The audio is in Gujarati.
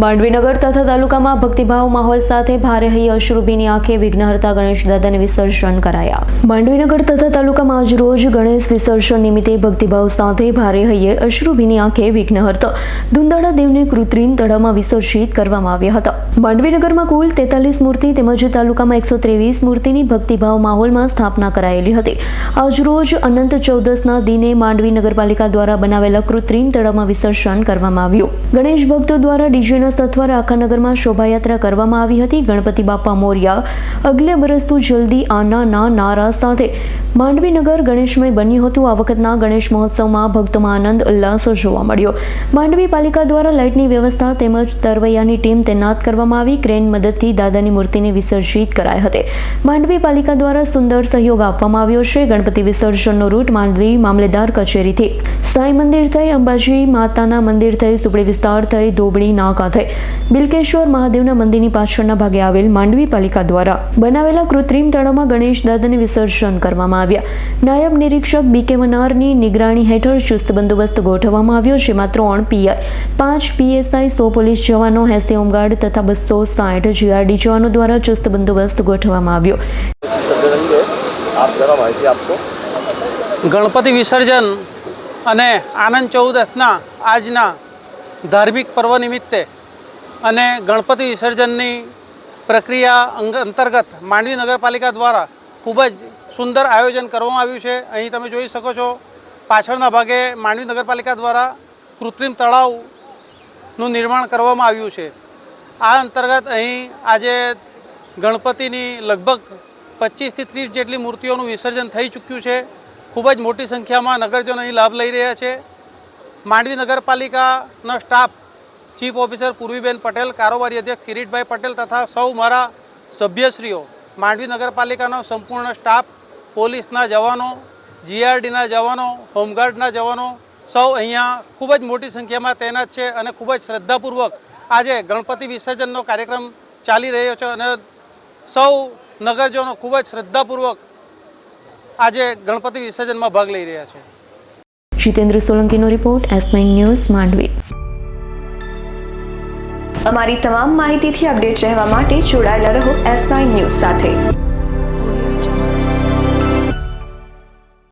માંડવીનગર તથા તાલુકામાં ભક્તિભાવ માહોલ સાથે ભારે હૈ અશ્રુભીની આંખે વિઘ્નહર્તા ગણેશ દાદાને વિસર્જન કરાયા. માંડવીનગર તથા તાલુકામાં આજ રોજ ગણેશ વિસર્જન નિમિત્તે ભક્તિભાવ સાથે ભારે હૈયે અશ્રુભીની આંખે વિઘ્નહર્તા ધુંદાળા દેવને કૃત્રિમ તળાવમાં વિસર્જિત કરવામાં આવ્યા હતા. માંડવીનગરમાં કુલ તેતાલીસ મૂર્તિ તેમજ તાલુકામાં એકસો ત્રેવીસ મૂર્તિની ભક્તિભાવ માહોલમાં સ્થાપના કરાયેલી હતી. આજરોજ અનંત ચૌદસના દિને માંડવી નગરપાલિકા દ્વારા બનાવેલા કૃત્રિમ તળાવમાં વિસર્જન કરવામાં આવ્યું. ગણેશ ભક્તો દ્વારા ડીજેના સથવારે આખા શોભાયાત્રા કરવામાં આવી હતી. ગણપતિ બાપા મોર્યા અગલે બરસ તું જલ્દી આના ના નારા સાથે માંડવીનગર ગણેશમય બન્યું હતું. આ વખતના ગણેશ મહોત્સવમાં ભક્તોમાં આનંદ, ઉલ્લાસ જોવા મળ્યો. માંડવી પાલિકા દ્વારા લાઇટની વ્યવસ્થા તેમજ તરવૈયાની ટીમ તૈનાત કરવામાં આવી. ક્રેન મદદથી દાદાની મૂર્તિને વિસર્જિત કરાઈ હતી. માંડવી પાલિકા દ્વારા સુંદર સહયોગ આપવામાં આવ્યો છે. ગણપતિ વિસર્જનનો રૂટ માંડવી મામલેદાર કચેરીથી સાંઈ મંદિર થઈ અંબાજી માતાના મંદિર થઈ સુપડી વિસ્તાર થઈ ધોબણી નાકા થઈ. બિલકેશ્વર મહાદેવના મંદિરની પાછળના ભાગે આવેલ માંડવી પાલિકા દ્વારા બનાવેલા કૃત્રિમ તળાવમાં ગણેશ દાદાને વિસર્જન કરવામાં આવ્યા. નાયબ નિરીક્ષક બી કે મનારની નિગરાણી હેઠળ ચુસ્ત બંદોબસ્ત ગોઠવવામાં આવ્યો જેમાં ત્રણ પીઆઈ પાંચ પીએસઆઈ સો પોલીસ જવાનો એસી હોમગાર્ડ તથા બસો સાઠ જીઆરડી જવાનો દ્વારા ચુસ્ત બંદોબસ્ત ગોઠવવામાં આવ્યો. ગણપતિ વિસર્જન અને આનંદ ચૌદસના આજના ધાર્મિક પર્વ નિમિત્તે અને ગણપતિ વિસર્જનની પ્રક્રિયા અંગ, અંતર્ગત માંડવી નગરપાલિકા દ્વારા ખૂબ જ સુંદર આયોજન કરવામાં આવ્યું છે. અહીં તમે જોઈ શકો છો, પાછળના ભાગે માંડવી નગરપાલિકા દ્વારા કૃત્રિમ તળાવનું નિર્માણ કરવામાં આવ્યું છે. આ અંતર્ગત અહીં આજે ગણપતિની લગભગ પચીસથી ત્રીસ જેટલી મૂર્તિઓનું વિસર્જન થઈ ચૂક્યું છે. ખૂબ જ મોટી સંખ્યામાં નગરજનો અહીં લાભ લઈ રહ્યા છે. Mandvi નગરપાલિકાનો staff chief officer Purviben Patel, કારોબારી અધ્યક્ષ કિરીટભાઈ પટેલ તથા સૌ મારા સભ્યશ્રીઓ, માંડવી નગરપાલિકાનો સંપૂર્ણ સ્ટાફ, પોલીસના જવાનો, જીઆરડીના જવાનો, હોમગાર્ડના જવાનો, સૌ અહીંયા ખૂબ જ મોટી સંખ્યામાં તૈનાત છે અને ખૂબ જ શ્રદ્ધાપૂર્વક આજે ગણપતિ વિસર્જનનો કાર્યક્રમ ચાલી રહ્યો છે અને સૌ નગરજનો ખૂબ જ શ્રદ્ધાપૂર્વક આજે ગણપતિ વિસર્જનમાં ભાગ લઈ રહ્યા છે. Jitendra સોલંકીનો report S nine news Mandvi. અમારી તમામ માહિતીથી અપડેટ રહેવા માટે જોડાયેલા રહો એસ નાઇન ન્યૂઝ સાથે.